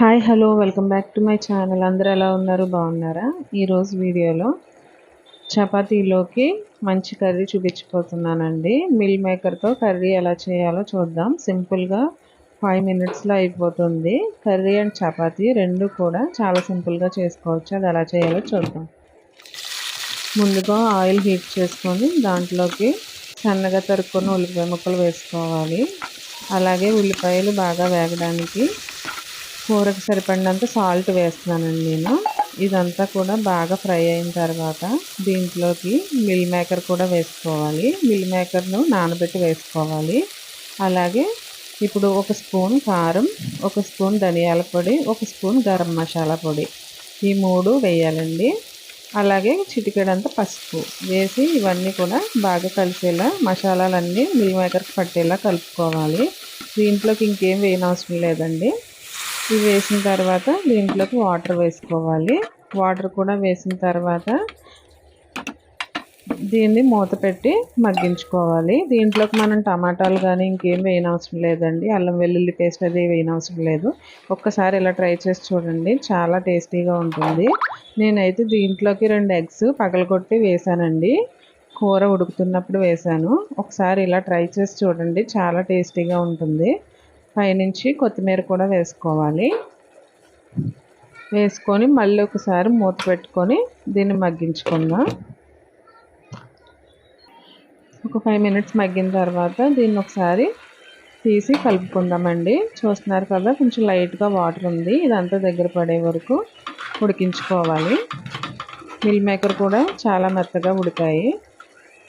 Hi hello welcome back to my channel అందరూ ఎలా ఉన్నారు? బాగున్నారా? ఈరోజు వీడియోలో చపాతీలోకి మంచి కర్రీ చూపించిపోతున్నానండి మిల్ మేకర్తో కర్రీ ఎలా చేయాలో చూద్దాం. సింపుల్గా ఫైవ్ మినిట్స్లో అయిపోతుంది. కర్రీ అండ్ చపాతీ రెండు కూడా చాలా సింపుల్గా చేసుకోవచ్చు. అది ఎలా చేయాలో చూద్దాం. ముందుగా ఆయిల్ హీట్ చేసుకొని దాంట్లోకి సన్నగా తరుక్కొని ఉల్లిపాయ ముక్కలు వేసుకోవాలి. అలాగే ఉల్లిపాయలు బాగా వేగడానికి కూరకు సరిపడినంత సాల్ట్ వేస్తున్నానండి నేను. ఇదంతా కూడా బాగా ఫ్రై అయిన తర్వాత దీంట్లోకి మిల్ మేకర్ కూడా వేసుకోవాలి. మిల్ మేకర్ను నానబెట్టి వేసుకోవాలి. అలాగే ఇప్పుడు ఒక స్పూన్ కారం ఒక స్పూన్ ధనియాల పొడి ఒక స్పూన్ గరం మసాలా పొడి. ఈ మూడు వేయాలండి. అలాగే చిటికెడంత పసుపు వేసి ఇవన్నీ కూడా బాగా కలిసేలా మసాలాలన్నీ మిల్ మేకర్కి పట్టేలా కలుపుకోవాలి. దీంట్లోకి ఇంకేం వేయనవసరం లేదండి. ఇవి వేసిన తర్వాత దీంట్లోకి వాటర్ వేసుకోవాలి. వాటర్ కూడా వేసిన తర్వాత దీన్ని మూత పెట్టి మగ్గించుకోవాలి. దీంట్లోకి మనం టమాటాలు కానీ ఇంకేం వేయనవసరం లేదండి. అల్లం వెల్లుల్లి పేస్ట్ అది వేయనవసరం లేదు. ఒక్కసారి ఇలా ట్రై చేసి చూడండి. చాలా టేస్టీగా ఉంటుంది. నేనైతే దీంట్లోకి రెండు ఎగ్స్ పగలగొట్టి వేసానండి కూర ఉడుకుతున్నప్పుడు వేసాను ఒకసారి ఇలా ట్రై చేసి చూడండి. చాలా టేస్టీగా ఉంటుంది. పైనుంచి కొత్తిమీర కూడా వేసుకోవాలి. వేసుకొని మళ్ళీ ఒకసారి మూత పెట్టుకొని దీన్ని మగ్గించుకుందాం. ఒక ఫైవ్ మినిట్స్ మగ్గిన తర్వాత దీన్ని ఒకసారి తీసి కలుపుకుందామండి. చూస్తున్నారు కదా కొంచెం లైట్గా వాటర్ ఉంది. ఇదంతా దగ్గర పడే వరకు ఉడికించుకోవాలి. మిల్ మేకర్ కూడా చాలా మెత్తగా ఉడికాయి.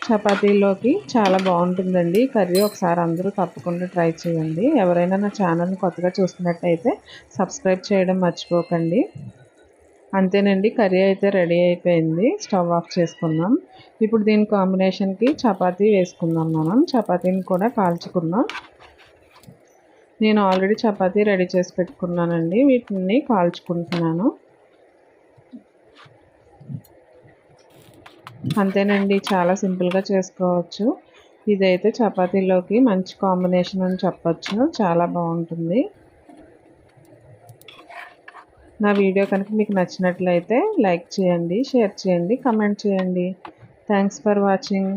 చపాతీలోకి చాలా బాగుంటుందండి. కర్రీ ఒకసారి అందరూ తప్పకుండా ట్రై చేయండి. ఎవరైనా నా ఛానల్ని కొత్తగా చూస్తున్నట్టయితే సబ్స్క్రైబ్ చేయడం మర్చిపోకండి. అంతేనండి కర్రీ అయితే రెడీ అయిపోయింది. స్టవ్ ఆఫ్ చేసుకుందాం ఇప్పుడు దీని కాంబినేషన్కి చపాతీ వేసుకుందాం మనం. చపాతీని కూడా కాల్చుకుందాం. నేను ఆల్రెడీ చపాతీ రెడీ చేసి పెట్టుకున్నానండి. వీటిని కాల్చుకుంటున్నాను. అంతేనండి చాలా సింపుల్గా చేసుకోవచ్చు. ఇదైతే చపాతీలోకి మంచి కాంబినేషన్ అని చెప్పచ్చు. చాలా బాగుంటుంది. నా వీడియో కనుక మీకు నచ్చినట్లయితే లైక్ చేయండి షేర్ చేయండి కమెంట్ చేయండి. Thanks for watching.